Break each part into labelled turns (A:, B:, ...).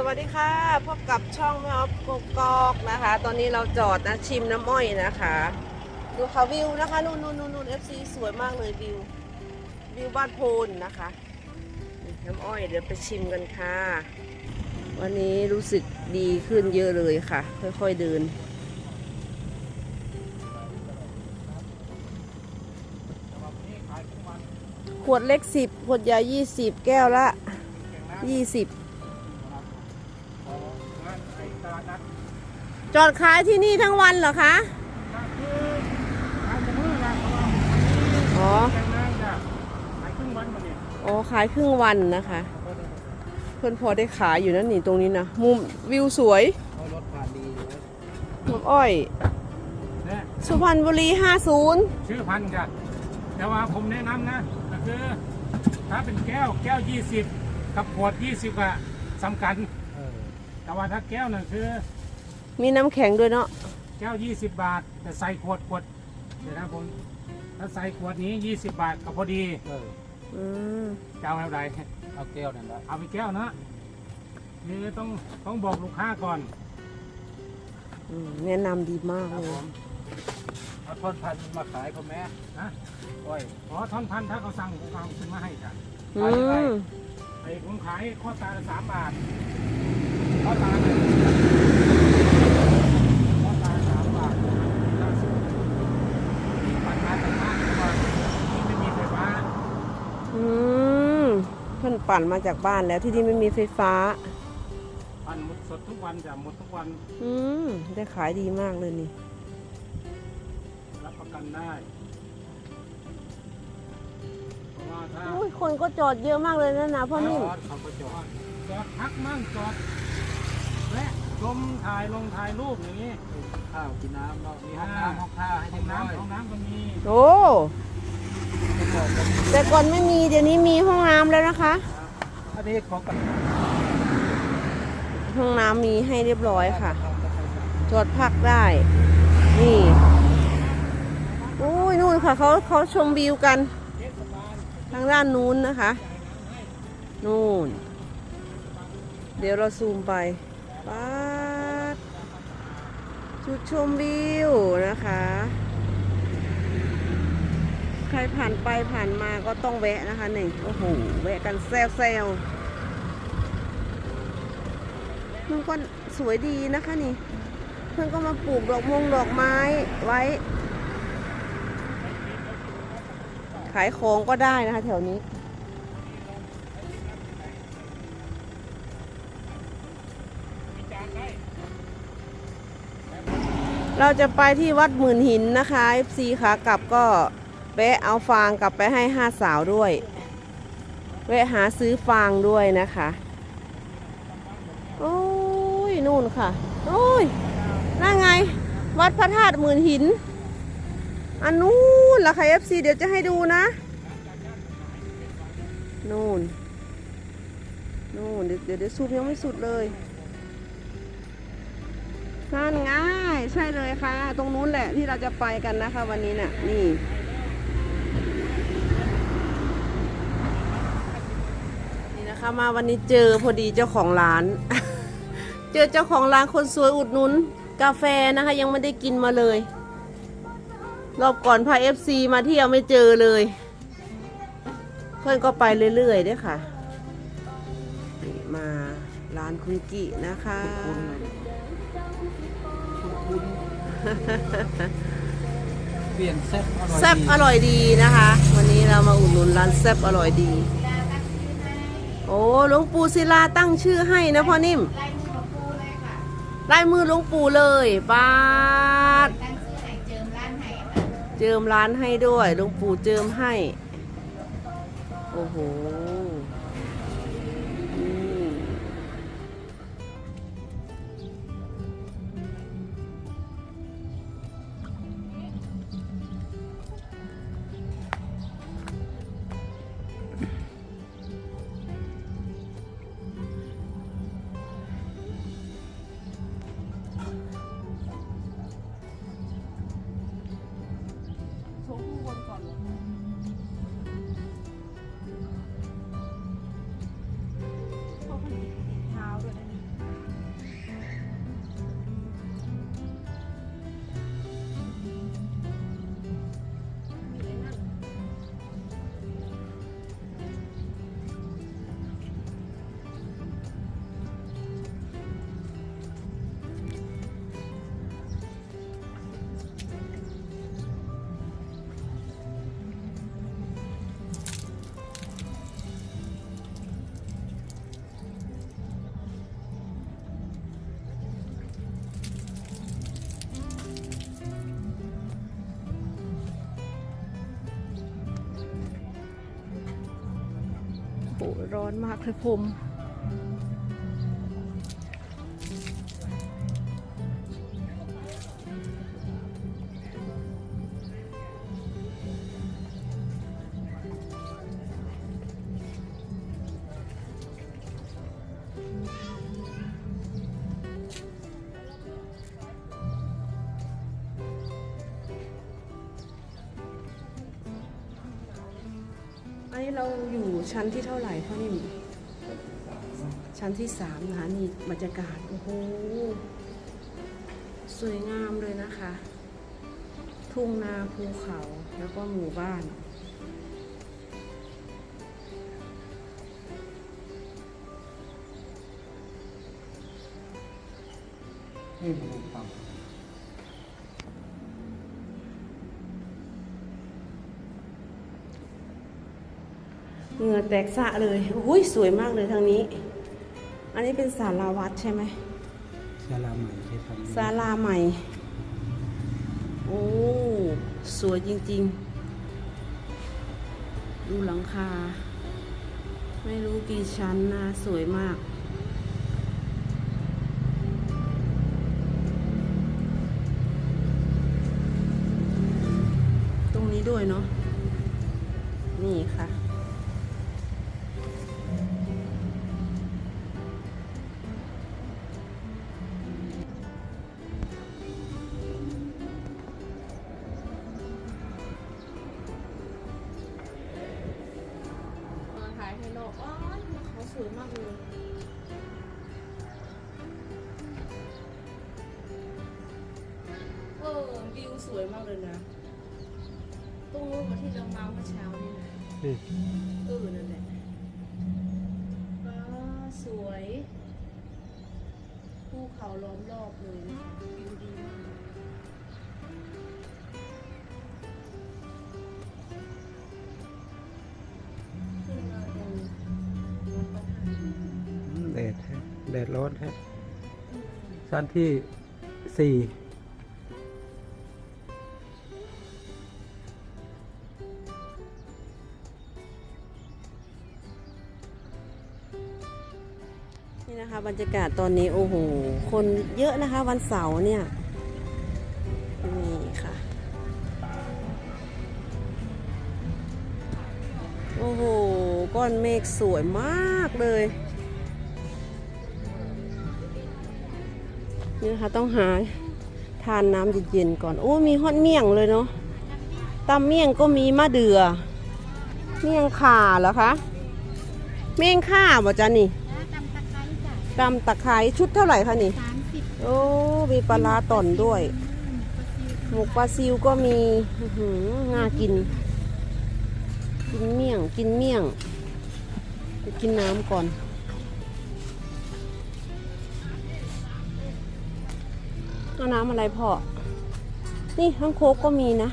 A: สวัสดีค่ะพบกับช่องแม่ออฟกกอกนะคะ ตอนนี้เราจอดนะชิมน้ำอ้อยนะคะ ดูค่ะวิวนะคะนู่นนู่นนู่นนู่นเอฟซีสวยมากเลยวิววิวบ้านโพนนะคะน้ำอ้อยเดี๋ยวไปชิมกันค่ะ วันนี้รู้สึกดีขึ้นเยอะเลยค่ะ ค่อยๆเดินขวดเล็กสิบขวดใหญ่ยี่สิบแก้วละยี่สิบ อดขายที่นี่ทั้งวันเหรอคะอ๋ออ๋อขายครึ่งวันนะคะ เพื่อนพอได้ขายอยู่นั่นนี่ตรงนี้นะมุมวิวสวย
B: รถผ่านดีอยู่
A: น้ำอ้อย
C: เนี่ย
A: สุพรรณบุรี 50
C: ชื่อพันธุ์จ้ะแต่ว่าผมแนะนำนะก็คือถ้าเป็นแก้วแก้ว 20 กับขวด 20อะสำคัญ
B: เออ
C: แต่ว่าถ้าแก้วน่ะคือ
A: มีน้ำแข็งด้วยเนาะ
C: แก้ว 20 บาท แต่ใส่ขวดขวดเดี๋ยวนะผมถ้าใส่ขวดนี้ 20 บาทก็พอดี
B: เออ
A: อืม
C: จะเอาแบบไหน
B: เอาแก้วนั่นแหละ
C: เอาไปแก้วนะนี่ต้องต้องบอกลูกค้าก่อน
A: อืมแนะนำดีมาก
C: ครับ
A: เล
C: ผ
A: ย
C: ม
B: เอาทอดพันธุ์มาขายพ่อแม่
C: นะ
B: อ้อย
C: อ๋อท่อนพันธุ์ถ้าเขาสั่งผมเอาขึ้นมาให้จ้ะ
A: อืม
C: ไอ้ผมขายข้อตาละสามบาทข้อตาเนี่ยข้อตาสามบาทล่าสุดปันมาจากบ้านเพราะว่าที่ไม่มีไฟฟ้า
A: อืมเพิ่น ปั่นมาจากบ้านแล้วที่นี่ไม่มีไฟฟ้า
C: ปันหมดสดทุกวันจะหมดทุกวัน
A: อืมได้ขายดีมากเลยนี่
C: รับประกันได้เพราะว่าถ้า
A: อุ้ยคนก็จอดเยอะมากเลยนะนะพ่อนิ่ม
B: ทอดเขาก็จอด
C: จอดพักมั่งจอดและชมถ่ายลงถ่ายรูปอย่างนี้
B: กินข้าวกินน้ำเนาะมีห้องน้ำห้องท่าให้
C: ห้
B: เรี
C: อยง
B: บร้อย
C: น้ำห้องน้ำก็มี
A: โอ้
B: ไม่บอกกัน
A: แต่ก่อนไม่มีเดี๋ยวนี้มีห้องน้ำแล้วนะคะ
B: อันนี้ของกัน
A: ห้องน้ำมีให้เรียบร้อยค่ะ จอดพักได้ นี่โอ้ยนู่นค่ะเขาเขาชมวิวกัน ทางด้านนู้นนะคะ นู่น เดี๋ยวเราซูมไปป๊าจุดชมวิวนะคะ ใค รผ่านไปผ่านมาก็ต้องแวะนะคะนี่โอ้โหแวะกันแซวแซวๆมันก็สวยดีนะคะนี่ เพื่อนก็มาปลูกดอกมงดอกไม้ไว้ ขายของก็ได้นะคะแถวนี้เราจะไปที่วัดหมื่นหินนะคะ FC ขากลับก็ แวะเอาฟางกลับไปให้ห้าสาวด้วยแวะหาซื้อฟางด้วยนะคะ โอ้ยนู่นค่ะ โอ้ยนั่นไง วัดพระธาตุหมื่นหิน อันนู้นล่ะค่ะ FC เดี๋ยวจะให้ดูนะ นู่น นู่น เดี๋ยวเดี๋ยวเดี๋ยวซูมยังไม่สุดเลยนั่นไงใช่เลยค่ะ ตรงนู้นแหละที่เราจะไปกันนะคะ วันนี้น่ะ นี่นี่ นะคะมาวันนี้เจอพอดีเจ้าของร้าน เจอเจ้าของร้านคนสวยอุดหนุนกาแฟนะคะ ยังไม่ได้กินมาเลย รอบก่อนพาเอฟซีมาเที่ยวไม่เจอเลย เพื่อนก็ไปเรื่อยๆด้วยค่ะนี่มาร้านคุณกินะคะ
B: เปลี่ยนเซ็ตอร่อย
A: แซ่บอร่อยดีนะคะ วันนี้เรามาอุดหนุนร้านแซ่บอร่อยดี โอ้หลวงปู่ศิลาตั้งชื่อให้นะพ่อนิ่มลายมือหลวงปู่เลยบาดเจิมร้านให้ด้วยหลวงปู่เจิมให้ โอ้โห ร้อนมากเลยผม เราอยู่ชั้นที่เท่าไหร่พ่อนิ่มชั้นที่สามนะคะนี่บรรยากาศโอ้โหสวยงามเลยนะคะ ทุ่งนาภูเขาแล้วก็หมู่บ้าน
B: นี่ดูฟัง
A: เหงื่อแตกสะเลยโอ้ยสวยมากเลยทางนี้ อันนี้เป็นศาลาวัดใช่ไหม
B: ศาลาใหม่ที่ทำ
A: ศาลาใหม่ โอ้สวยจริง ๆ ดูหลังคา ไม่รู้กี่ชั้นนะสวยมากตรงนี้ด้วยเนาะนี่ค่ะ ถ่ายให้โลกอ๋อเขาสวยมากเลยเออวิวสวยมากเลยนะ ตรงนู้นที่เรามาเมื่อเช้านี่นะ
B: นี่
A: เออนั่นแหละว้าสวย ภูเขาล้อมรอบเลยนะคะวิวดีมาก ด
B: ดร้อนฮะชั้นที่สี่
A: นี่นะคะบรรยากาศตอนนี้โอ้โห คนเยอะนะคะวันเสาร์เนี่ย นี่ค่ะ โอ้โห ก้อนเมฆสวยมากเลย นี่นะคะต้องหาทานน้ำเย็นๆก่อน โอ้ มีฮอดเมี่ยงเลยเนาะตำเมี่ยงก็มีมะเดือ่อ เมี่ยงข่าเหรอคะ เมี่ยงข่าบ่จ๊ะนี่
D: ตำตะไคร้จ้ะ
A: ตำตะไคร้ชุดเท่าไหร่คะนี่
D: สามสิบ
A: โอ้ มีปลาร้าต่อนด้วย หมกปลาซิวก็มีอื้อหือน่ากิน กินเมี่ยง กินเมี่ยงไปกินน้ำก่อน เอาน้ำอะไรพ่อนี่ทั้งโคกก็มีนะ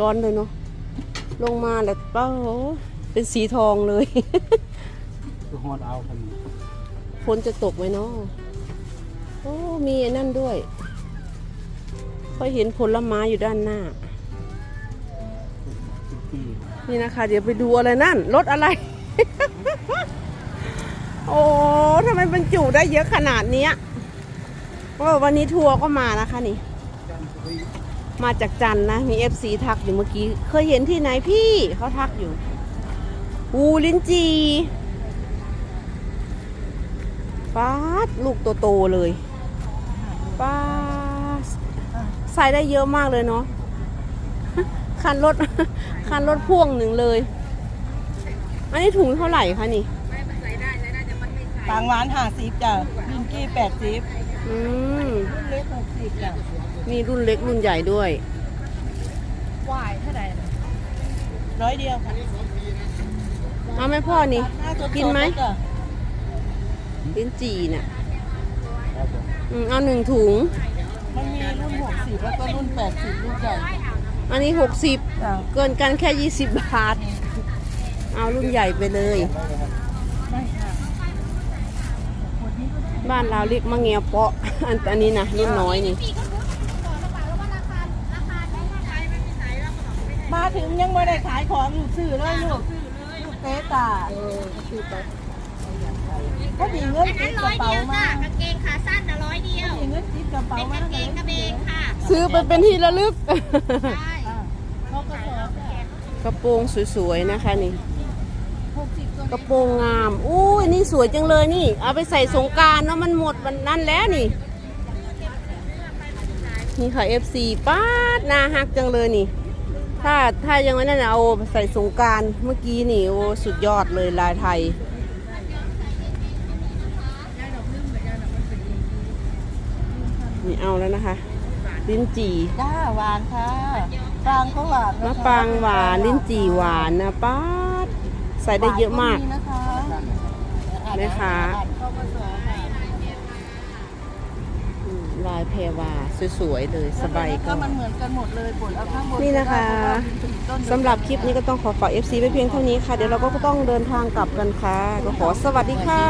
A: ร้อนเลยเนาะ ลงมาแล้วเป้าเป็นสีทองเลย
B: คือฮอดเอาทำไม
A: ฝนจะตกไหมเนาะโอ้ มีไอ้นั่นด้วยค่อยเห็นผลไม้อยู่ด้านหน้า
B: ที่
A: นี่นะคะ เดี๋ยวไปดูอะไรนั่น รถอะไร โอ้ทำไมบรรจุได้เยอะขนาดเนี้ยโอ้วันนี้ทัวร์ก็มานะคะนี่ มาจากจันนะ มีเอฟซีทักอยู่เมื่อกี้ เคยเห็นที่ไหนพี่เขาทักอยู่ อูลินจีป้าดลูกโตๆเลยป้าใส่ได้เยอะมากเลยเนาะคันรถคันรถพ่วงหนึ่งเลย อันนี้ถุงเท่าไหร่คะนี่
E: บางหวานห้าสิบจ้ะลินกี้แปดสิบ
A: อืม
E: เล็กหกสิบจ้ะ
A: มีรุ่นเล็กรุ่นใหญ่ด้วย
E: วายเท่าไหร่ร้อยเดียวค่ะ
A: เอาไหมพ่อนี่า
E: สดๆ
A: กินไหม
E: จ้ะ
A: ลิ้นจีน่ะ
B: ครับผม
A: อืมเอาหนึ่งถุง
E: มันมีรุ่นหกสิบแล้วก็รุ่นแปดสิบรุ่นใหญ่
A: อันนี้หกสิบ
E: จ้ะ
A: เกินกันแค่ยี่สิบบาท เอารุ่นใหญ่ไปเลย
E: ได้ค่ะ
A: บ้านเราเรียกมะเงียวเปาะอันอันนี้นะรุ่นน้อยนี่
D: พี่ก็รู้บอกหรือเปล่าแล้วว่าราคาราคาได้ให้
E: มาถึงยังไม่ได้ขายของอยู่ซื้อเลยลูกลูกเต๊ตาก็ดีเงิน
D: อัน
E: ติ
D: นั้น
E: ดก
D: ร้
E: ระ
D: อย
E: เป๋า
D: เดียว
E: มา
D: จ้ะกางเกงขาสั้นนะร้อยเดียว
E: ดีเงินติดกระเป๋า
D: เป็น
E: มากา
D: งเก
E: เลย
D: งกระเบนค่ะ
A: ซื้อไปเป็นที่ระลึก
D: ใช่
E: เขาก็สอบจ้ะ
A: กระโปรงสวยๆนะคะนี่ กระโปรงงามอุ้ยนี่สวยจังเลยนี่ เอาไปใส่สงกรารเนาะมันหมดวันนั้นแล้วนี่ นี่ค่ะ FC ป้าดนาฮักจังเลยนี่ ถ้าถ้ายังไม่นั่นน่ะเอาไปใส่สงกรารเมื่อกี้นี่โอ้สุดยอดเลยลายไทย นี่เอาแล้วนะคะ ลิ้นจี่
E: จ้าหวานค่ะฟางก็หวานนะคะ
A: มะปรางหวาน ลิ้นจี่หวานนะป้าดใส่ได้เยอะมาก
E: หวนนะคะ
A: แม่ค้า
E: เข้ามาสอนค่ะ
A: อืมลายแพรวาสวยๆเลยสบาย
E: ก็
A: ก็
E: มันเหมือนกันหมดเลยบนเอาข้างบน
A: นี่นะคะ
E: ต้นเดียวกัน
A: สำหรับคลิปนี้ก็ต้องขอฝาก FC ไว้เพียงเท่านี้ค่ะ เดี๋ยวเราก็ต้องเดินทางกลับกันค่ะ ก็ขอสวัสดีค่ะ